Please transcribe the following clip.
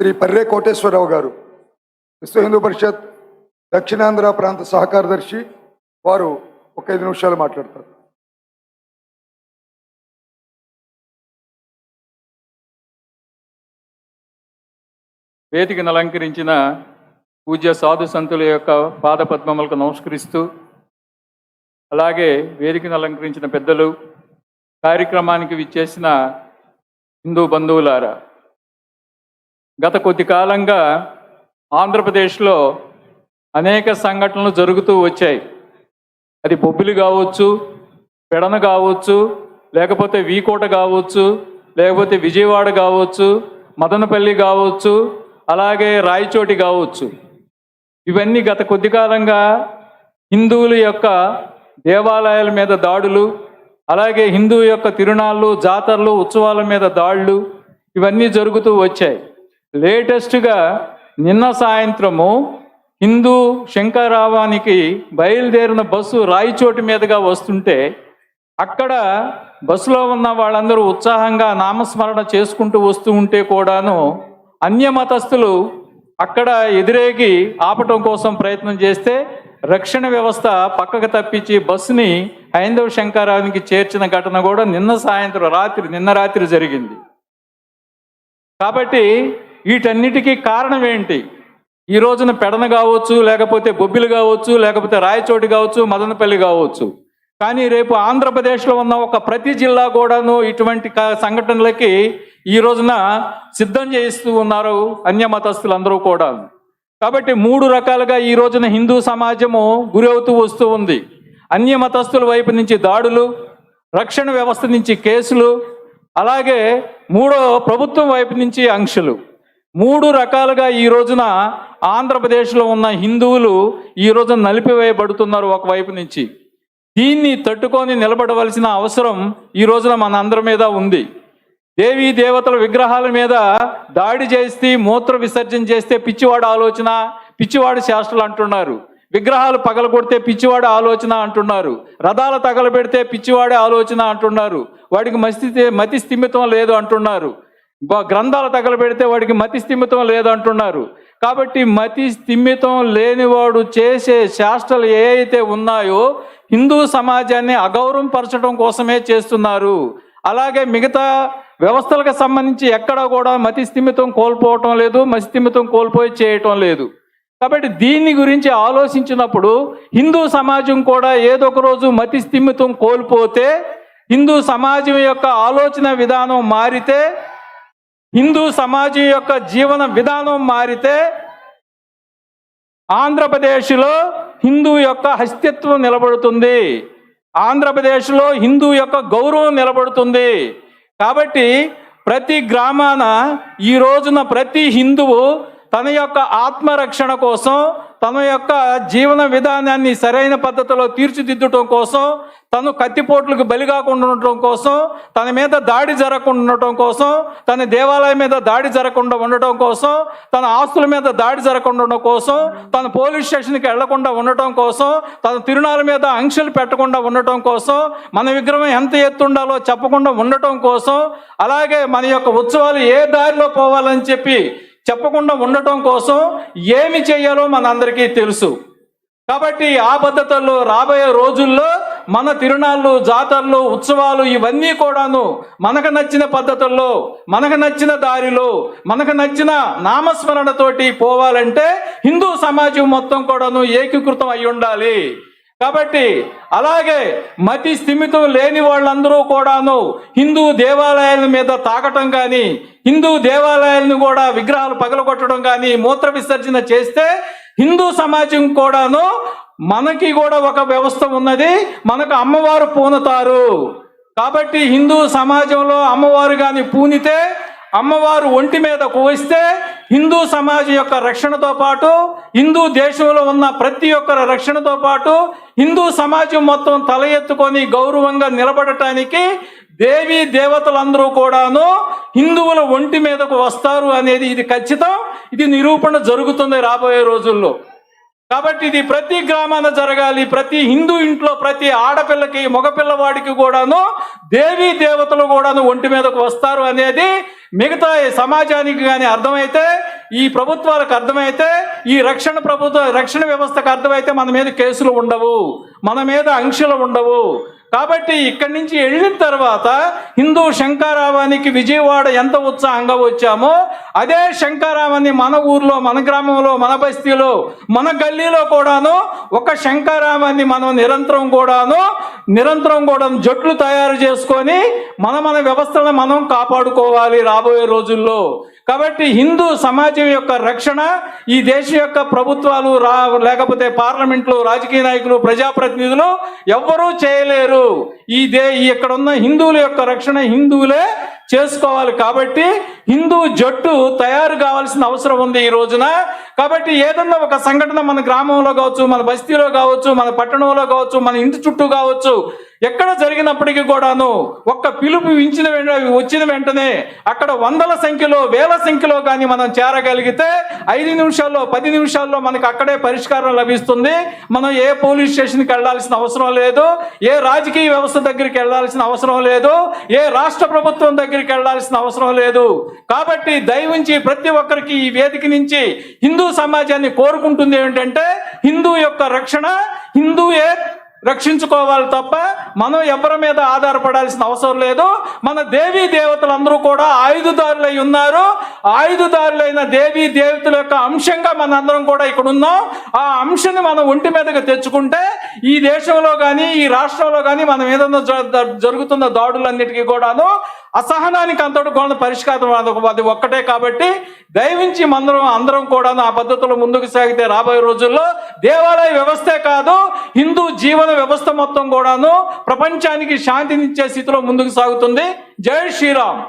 శ్రీ పర్రే కోటేశ్వరరావు గారు విశ్వ హిందూ పరిషత్ దక్షిణాంధ్ర ప్రాంత సహకారదర్శి వారు ఒక ఐదు నిమిషాలు మాట్లాడతారు. వేదికను అలంకరించిన పూజ్య సాధు సంతుల యొక్క పాదపద్మములకు నమస్కరిస్తూ అలాగే వేదికను అలంకరించిన పెద్దలు కార్యక్రమానికి విచ్చేసిన హిందూ బంధువులారా గత కొద్ది కాలంగా ఆంధ్రప్రదేశ్లో అనేక సంఘటనలు జరుగుతూ వచ్చాయి. అది బొబ్బిలి కావచ్చు పెడన కావచ్చు లేకపోతే వీకోట కావచ్చు లేకపోతే విజయవాడ కావచ్చు మదనపల్లి కావచ్చు అలాగే రాయచోటి కావచ్చు. ఇవన్నీ గత కొద్ది కాలంగా హిందువుల యొక్క దేవాలయాల మీద దాడులు అలాగే హిందూ యొక్క తిరునాళ్ళు జాతరలు ఉత్సవాల మీద దాడులు ఇవన్నీ జరుగుతూ వచ్చాయి. లేటెస్ట్గా నిన్న సాయంత్రము హిందూ శంకరావానికి బయలుదేరిన బస్సు రాయిచోటి మీదుగా వస్తుంటే అక్కడ బస్సులో ఉన్న వాళ్ళందరూ ఉత్సాహంగా నామస్మరణ చేసుకుంటూ వస్తూ ఉంటే కూడాను అన్య మతస్థులు అక్కడ ఎదురేగి ఆపటం కోసం ప్రయత్నం చేస్తే రక్షణ వ్యవస్థ పక్కకు తప్పించి బస్సుని హైందవ శంకరానికి చేర్చిన ఘటన కూడా నిన్న సాయంత్రం రాత్రి నిన్న రాత్రి జరిగింది. కాబట్టి వీటన్నిటికీ కారణం ఏంటి? ఈ రోజున పెడన కావచ్చు లేకపోతే బొబ్బిలు కావచ్చు లేకపోతే రాయచోటి కావచ్చు మదనపల్లి కావచ్చు. కానీ రేపు ఆంధ్రప్రదేశ్లో ఉన్న ఒక ప్రతి జిల్లా కూడాను ఇటువంటి సంఘటనలకి ఈ రోజున సిద్ధం చేయిస్తూ ఉన్నారు అన్య మతస్థులందరూ కూడా కాబట్టి మూడు రకాలుగా ఈ రోజున హిందూ సమాజము గురవుతూ వస్తూ ఉంది. అన్య మతస్థుల వైపు నుంచి దాడులు రక్షణ వ్యవస్థ నుంచి కేసులు అలాగే మూడో ప్రభుత్వం వైపు నుంచి ఆంక్షలు మూడు రకాలుగా ఈ రోజున ఆంధ్రప్రదేశ్లో ఉన్న హిందువులు ఈ రోజున నలిపివేయబడుతున్నారు ఒకవైపు నుంచి. దీన్ని తట్టుకొని నిలబడవలసిన అవసరం ఈ రోజున మన అందరి మీద ఉంది. దేవీ దేవతల విగ్రహాల మీద దాడి చేస్తే మూత్ర విసర్జన చేస్తే పిచ్చివాడు ఆలోచన పిచ్చివాడు శాస్త్రులు అంటున్నారు. విగ్రహాలు పగలగొడితే పిచ్చివాడు ఆలోచన అంటున్నారు. రథాలు తగలబెడితే పిచ్చివాడే ఆలోచన అంటున్నారు. వాడికి మతి మతి స్థిమితం లేదు అంటున్నారు. గ్రంథాలు తగలబెడితే వాడికి మతి స్థిమితం లేదు అంటున్నారు. కాబట్టి మతి స్థిమితం లేనివాడు చేసే శాస్త్రాలు ఏ అయితే ఉన్నాయో హిందూ సమాజాన్ని అగౌరవం పరచడం కోసమే చేస్తున్నారు. అలాగే మిగతా వ్యవస్థలకు సంబంధించి ఎక్కడ కూడా మతి స్థిమితం కోల్పోవటం లేదు మతిస్థిమితం కోల్పోయి చేయటం లేదు. కాబట్టి దీన్ని గురించి ఆలోచించినప్పుడు హిందూ సమాజం కూడా ఏదో ఒక రోజు మతి స్థిమితం కోల్పోతే హిందూ సమాజం యొక్క ఆలోచన విధానం మారితే హిందూ సమాజం యొక్క జీవన విధానం మారితే ఆంధ్రప్రదేశ్లో హిందూ యొక్క అస్తిత్వం నిలబడుతుంది. ఆంధ్రప్రదేశ్లో హిందూ యొక్క గౌరవం నిలబడుతుంది. కాబట్టి ప్రతి గ్రామాన ఈ రోజున ప్రతి హిందువు తన యొక్క ఆత్మరక్షణ కోసం తన యొక్క జీవన విధానాన్ని సరైన పద్ధతిలో తీర్చిదిద్దటం కోసం తను కత్తిపోట్లకు బలి కాకుండా ఉండటం కోసం తన మీద దాడి జరగకుండా ఉండటం కోసం తన దేవాలయం మీద దాడి జరగకుండా ఉండటం కోసం తన ఆస్తుల మీద దాడి జరగకుండా ఉండటం కోసం తన పోలీస్ స్టేషన్కి వెళ్ళకుండా ఉండటం కోసం తన తిరునాళ్ళ మీద ఆంక్షలు పెట్టకుండా ఉండటం కోసం మన విగ్రహం ఎంత ఎత్తు ఉండాలో చెప్పకుండా ఉండటం కోసం అలాగే మన యొక్క ఉత్సవాలు ఏ దారిలో పోవాలని చెప్పి చెప్పకుండా ఉండటం కోసం ఏమి చేయాలో మనందరికీ తెలుసు. కాబట్టి ఆ పద్ధతుల్లో రాబోయే రోజుల్లో మన తిరునాళ్ళు జాతరలు ఉత్సవాలు ఇవన్నీ కూడాను మనకు నచ్చిన పద్ధతుల్లో మనకు నచ్చిన దారిలో మనకు నచ్చిన నామస్మరణతోటి పోవాలంటే హిందూ సమాజం మొత్తం కూడాను ఏకీకృతం అయి ఉండాలి. కాబట్టి అలాగే మతి స్థిమితం లేని వాళ్ళందరూ కూడాను హిందూ దేవాలయాల మీద తాకటం కానీ హిందూ దేవాలయాలను కూడా విగ్రహాలు పగలగొట్టడం కానీ మూత్ర విసర్జన చేస్తే హిందూ సమాజం కూడాను మనకి కూడా ఒక వ్యవస్థ ఉన్నది. మనకు అమ్మవారు పూనుతారు. కాబట్టి హిందూ సమాజంలో అమ్మవారు కానీ పూనితే అమ్మవారు ఒంటి మీద కోస్తే హిందూ సమాజం యొక్క రక్షణతో పాటు హిందూ దేశంలో ఉన్న ప్రతి ఒక్కరి రక్షణతో పాటు హిందూ సమాజం మొత్తం తల ఎత్తుకొని గౌరవంగా నిలబడటానికి దేవీ దేవతలందరూ కూడాను హిందువుల ఒంటి మీదకు వస్తారు అనేది ఇది ఖచ్చితం. ఇది నిరూపణ జరుగుతుంది రాబోయే రోజుల్లో. కాబట్టి ఇది ప్రతి గ్రామాన జరగాలి ప్రతి హిందూ ఇంట్లో ప్రతి ఆడపిల్లకి మగపిల్లవాడికి కూడాను దేవీ దేవతలు కూడాను ఒంటి మీదకు వస్తారు అనేది మిగతా సమాజానికి కానీ అర్థమైతే ఈ ప్రభుత్వాలకు అర్థమైతే ఈ రక్షణ ప్రభుత్వ రక్షణ వ్యవస్థకు అర్థమైతే మన మీద కేసులు ఉండవు. మన మీద ఆంక్షలు ఉండవు. కాబట్టి ఇక్కడి నుంచి వెళ్ళిన తర్వాత హిందూ శంకారావానికి విజయవాడ ఎంత ఉత్సాహంగా వచ్చామో అదే శంకారావాన్ని మన ఊర్లో మన గ్రామంలో మన బస్తీలో మన గల్లీలో కూడాను ఒక శంకారావాన్ని మనం నిరంతరం కూడాను నిరంతరం కూడా జట్లు తయారు చేసుకొని మన మన వ్యవస్థలను మనం కాపాడుకోవాలి రాబోయే రోజుల్లో. కాబట్టి హిందూ సమాజం యొక్క రక్షణ ఈ దేశం యొక్క ప్రభుత్వాలు రా లేకపోతే పార్లమెంట్లు రాజకీయ నాయకులు ప్రజాప్రతినిధులు ఎవ్వరూ చేయలేరు. ఈ దే ఇక్కడ ఉన్న హిందువుల యొక్క రక్షణ హిందువులే చేసుకోవాలి కాబట్టి హిందూ జట్టు తయారు కావాల్సిన అవసరం ఉంది ఈ రోజున. కాబట్టి ఏదన్నా ఒక సంఘటన మన గ్రామంలో కావచ్చు మన బస్తీలో కావచ్చు మన పట్టణంలో కావచ్చు మన ఇంటి చుట్టూ కావచ్చు ఎక్కడ జరిగినప్పటికీ కూడాను ఒక్క పిలుపు ఇచ్చిన వచ్చిన వెంటనే అక్కడ వందల సంఖ్యలో వేల సంఖ్యలో కానీ మనం చేరగలిగితే ఐదు నిమిషాల్లో పది నిమిషాల్లో మనకు అక్కడే పరిష్కారం లభిస్తుంది. మనం ఏ పోలీస్ స్టేషన్కి వెళ్ళాల్సిన అవసరం లేదు. ఏ రాజకీయ వ్యవస్థ దగ్గరికి వెళ్ళాల్సిన అవసరం లేదు. ఏ రాష్ట్ర ప్రభుత్వం దగ్గరికి వెళ్ళాల్సిన అవసరం లేదు. కాబట్టి దయవుంచి ప్రతి ఒక్కరికి ఈ వేదిక నుంచి హిందూ సమాజాన్ని కోరుకుంటుంది ఏమిటంటే హిందూ యొక్క రక్షణ హిందూయే రక్షించుకోవాలి తప్ప మనం ఎవరి మీద ఆధారపడాల్సిన అవసరం లేదు. మన దేవీ దేవతలందరూ కూడా ఆయుధదారులై ఉన్నారు. ఆయుధదారులైన దేవీ దేవతల యొక్క అంశంగా మనందరం కూడా ఇక్కడ ఉన్నాం. ఆ అంశాన్ని మనం ఒంటి మీదగా తెచ్చుకుంటే ఈ దేశంలో కానీ ఈ రాష్ట్రంలో కానీ మనం ఏదన్నా జ- జరుగుతున్న దాడులన్నిటికీ కూడాను అసహనానికి అంతటి కూడా పరిష్కారం అది- అది ఒక్కటే కాబట్టి దయవించి మందరం అందరం కూడా ఆ పద్ధతిలో ముందుకు సాగితే రాబోయే రోజుల్లో దేవాలయ వ్యవస్థే కాదు హిందూ జీవన వ్యవస్థ మొత్తం కూడాను ప్రపంచానికి శాంతినిచ్చే స్థితిలో ముందుకు సాగుతుంది. జై శ్రీరామ్.